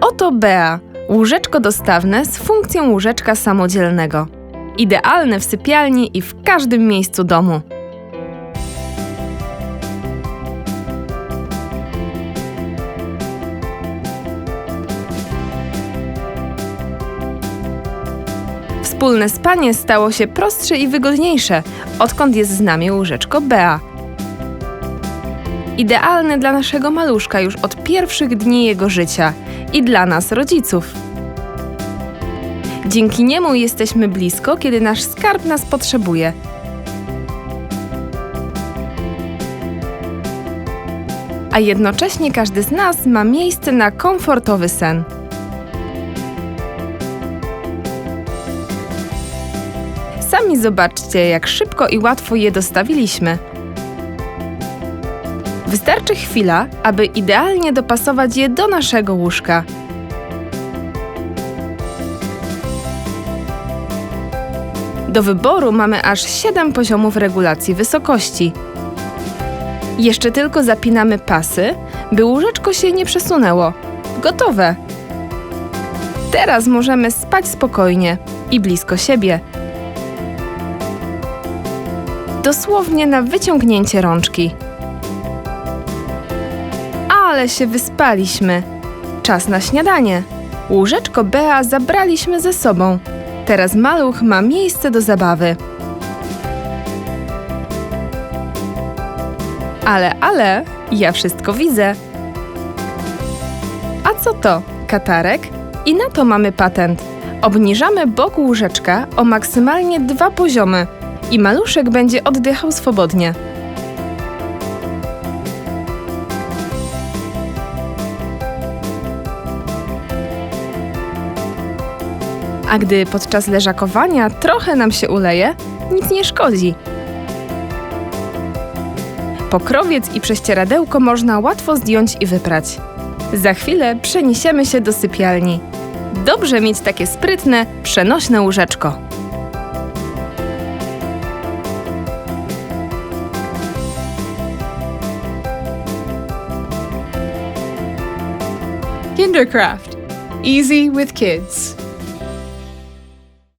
Oto Bea, łóżeczko dostawne z funkcją łóżeczka samodzielnego. Idealne w sypialni i w każdym miejscu domu. Wspólne spanie stało się prostsze i wygodniejsze, odkąd jest z nami łóżeczko Bea. Idealne dla naszego maluszka już od pierwszych dni jego życia i dla nas, rodziców. Dzięki niemu jesteśmy blisko, kiedy nasz skarb nas potrzebuje. A jednocześnie każdy z nas ma miejsce na komfortowy sen. Sami zobaczcie, jak szybko i łatwo je dostawiliśmy. Wystarczy chwila, aby idealnie dopasować je do naszego łóżka. Do wyboru mamy aż 7 poziomów regulacji wysokości. Jeszcze tylko zapinamy pasy, by łóżeczko się nie przesunęło. Gotowe! Teraz możemy spać spokojnie i blisko siebie. Dosłownie na wyciągnięcie rączki. Ale się wyspaliśmy. Czas na śniadanie. Łóżeczko Bea zabraliśmy ze sobą. Teraz maluch ma miejsce do zabawy. Ale, ale, ja wszystko widzę. A co to? Katarek? I na to mamy patent. Obniżamy bok łóżeczka o maksymalnie dwa poziomy i maluszek będzie oddychał swobodnie. A gdy podczas leżakowania trochę nam się uleje, nic nie szkodzi. Pokrowiec i prześcieradełko można łatwo zdjąć i wyprać. Za chwilę przeniesiemy się do sypialni. Dobrze mieć takie sprytne, przenośne łóżeczko. Kindercraft. Easy with kids.